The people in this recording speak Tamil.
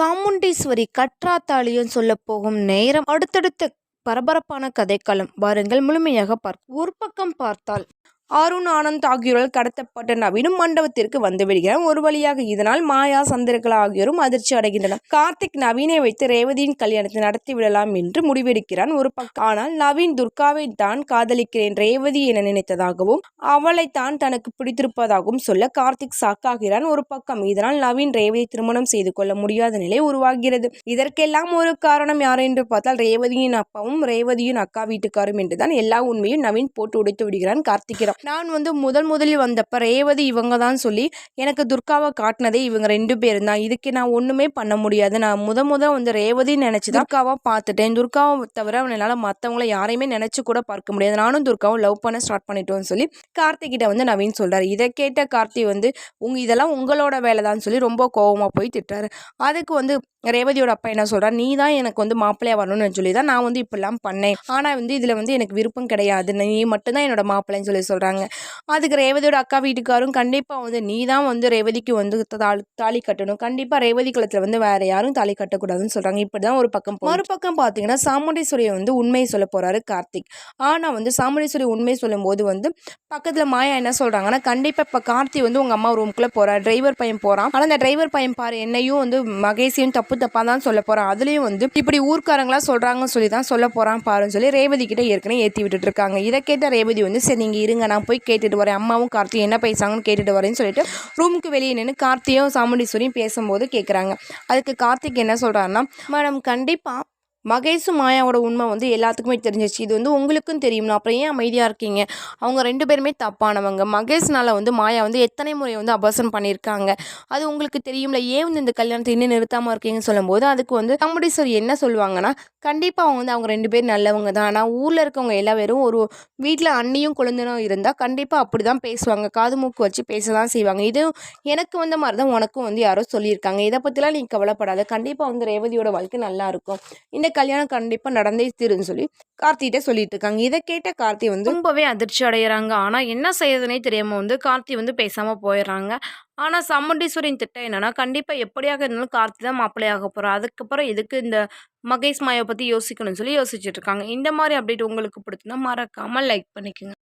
சாமுண்டீஸ்வரி கற்றாத்தாளியும் சொல்ல போகும் நேரம். அடுத்தடுத்த பரபரப்பான கதைக்களம் வாருங்கள் முழுமையாக பார்க்க ஒரு பக்கம் பார்த்தால் அருண் ஆனந்த் ஆகியோரால் கடத்தப்பட்ட நவீனும் மண்டபத்திற்கு வந்து விடுகிறார் ஒரு வழியாக இதனால் மாயா சந்திரகலா ஆகியோரும் அதிர்ச்சி அடைகின்றனர். கார்த்திக் நவீனை வைத்து ரேவதியின் கல்யாணத்தை நடத்தி விடலாம் என்று முடிவெடுக்கிறான் ஒரு பக்கம் ஆனால் நவீன் துர்காவை தான் காதலிக்கிறேன் ரேவதி என நினைத்ததாகவும் அவளை தான் தனக்கு பிடித்திருப்பதாகவும் சொல்ல கார்த்திக் சாக்காகிறான். ஒரு பக்கம் இதனால் நவீன் ரேவதி திருமணம் செய்து கொள்ள முடியாத நிலை உருவாகிறது. இதற்கெல்லாம் ஒரு காரணம் யார் என்று பார்த்தால் ரேவதியின் அப்பாவும் ரேவதியின் அக்கா வீட்டுக்காரும் என்றுதான் எல்லா உண்மையும் நவீன் போட்டு உடைத்து விடுகிறான் கார்த்திகிடம் நான் வந்து முதல் முதலில் வந்தப்ப ரேவதி இவங்க தான் சொல்லி எனக்கு துர்காவை காட்டினதே இவங்க ரெண்டு பேரும் தான். இதுக்கு நான் ஒன்றுமே பண்ண முடியாது. நான் முத முத வந்து ரேவதி நினச்சி துர்காவை பார்த்துட்டேன். துர்காவை தவிர என்னால் மற்றவங்கள யாரையுமே நினச்சி கூட பார்க்க முடியாது. நானும் துர்காவும் லவ் பண்ண ஸ்டார்ட் பண்ணிட்டோம்னு சொல்லி கார்த்திகிட்ட வந்து நவீன் சொல்கிறார் இதை கேட்ட கார்த்தி வந்து உங்க இதெல்லாம் உங்களோட வேலை தான் சொல்லி ரொம்ப கோவமாக போய் திட்டாரு அதுக்கு வந்து ரேவதியோட அப்பா என்ன சொல்கிறார் நீ தான் எனக்கு வந்து மாப்பிள்ளையா வரணும்னு சொல்லி தான் நான் வந்து இப்படிலாம் பண்ணேன். ஆனால் வந்து இதில் வந்து எனக்கு விருப்பம் கிடையாது. நீ மட்டும்தான் என்னோட மாப்பிள்ளைன்னு சொல்லி சொல்கிறாங்க அதுக்கு ரேவதியோட அக்கா வீட்டுக்காரும் கண்டிப்பாக வந்து நீ தான் வந்து ரேவதிக்கு வந்து தாலி தாலி கட்டணும். கண்டிப்பாக ரேவதி குளத்தில் வந்து வேறு யாரும் தாலி கட்டக்கூடாதுன்னு சொல்கிறாங்க இப்படி தான் ஒரு பக்கம் மறுபக்கம் பார்த்தீங்கன்னா சாமுண்டேஸ்வரியை வந்து உண்மையை சொல்ல போகிறாரு கார்த்திக். ஆனால் வந்து சாமுண்டேஸ்வரி உண்மை சொல்லும்போது வந்து பக்கத்தில் மாயா என்ன சொல்கிறாங்கன்னா கண்டிப்பாக இப்போ கார்த்தி வந்து உங்கள் அம்மா ரூமுக்குள்ளே போகிறார் டிரைவர் பையன் போகிறான் ஆனால் அந்த டிரைவர் பையன் பாரு என்னையும் வந்து மகேஷையும் தப்பு தப்பாக தான் சொல்ல போகிறான் அதுலேயும் வந்து இப்படி ஊர்க்காரங்களாம் சொல்கிறாங்கன்னு சொல்லி தான் சொல்ல போகிறான் பாருன்னு சொல்லி ரேவதி கிட்டே ஏற்கனவே ஏற்றி விட்டுட்டு இருக்காங்க. இதை கேட்ட ரேவதி வந்து சரி நீங்கள் இருங்க நான் போய் கேட்டுட்டு வரேன் அம்மாவும் கார்த்தி என்ன பேசுறாங்கன்னு கேட்டுட்டு வரேன்னு சொல்லிட்டு ரூமுக்கு வெளியே நின்று கார்த்தியும் சாமுண்டீஸ்வரியும் பேசும்போது கேட்குறாங்க அதுக்கு கார்த்திக் என்ன சொல்கிறாருன்னா மேடம் கண்டிப்பாக மகேஷும் மாயாவோட உண்மை வந்து எல்லாத்துக்குமே தெரிஞ்சிச்சு இது வந்து உங்களுக்கும் தெரியும்னா அப்புறம் ஏன் அமைதியாக இருக்கீங்க? அவங்க ரெண்டு பேருமே தப்பானவங்க. மகேஷ்னால வந்து மாயா வந்து எத்தனை முறை வந்து அபாசனம் பண்ணியிருக்காங்க? அது உங்களுக்கு தெரியும்ல? ஏன் வந்து இந்த கல்யாணத்தை இன்னும் நிறுத்தாமல் இருக்கீங்கன்னு சொல்லும்போது அதுக்கு வந்து கம்படீஸ்வரி என்ன சொல்லுவாங்கன்னா கண்டிப்பாக அவங்க வந்து அவங்க ரெண்டு பேர் நல்லவங்க தான். ஆனால் ஊரில் இருக்கவங்க எல்லா பேரும் ஒரு வீட்டில் அண்ணியும் குழந்தையும் இருந்தால் கண்டிப்பாக அப்படி தான் பேசுவாங்க. காது மூக்கு வச்சு பேச தான் செய்வாங்க. இது எனக்கு வந்த மாதிரி தான் உனக்கும் வந்து யாரோ சொல்லியிருக்காங்க. இதை பற்றிலாம் நீ கவலைப்படாத. கண்டிப்பாக வந்து ரேவதியோட வாழ்க்கை நல்லாயிருக்கும் இந்த கல்யாணம் கண்டிப்பாக நடந்தே தீருன்னு சொல்லி கார்த்திகிட்ட சொல்லிட்டு இருக்காங்க. இதை கேட்ட கார்த்தி வந்து ரொம்பவே அதிர்ச்சி அடைகிறாங்க ஆனால் என்ன செய்யறதுனே தெரியாமல் வந்து கார்த்தி வந்து பேசாமல் போயிடுறாங்க. ஆனால் சம்மண்டீஸ்வரின் திட்டம் என்னன்னா கண்டிப்பாக எப்படியாக இருந்தாலும் கார்த்தி தான் மாப்பிள்ளையாக போகிறோம் அதுக்கப்புறம் எதுக்கு இந்த மகேஷ் மாயை பற்றி யோசிக்கணும்னு சொல்லி யோசிச்சுட்டு இருக்காங்க. இந்த மாதிரி அப்டேட் உங்களுக்கு பிடிச்சுன்னா மறக்காமல் லைக் பண்ணிக்கோங்க.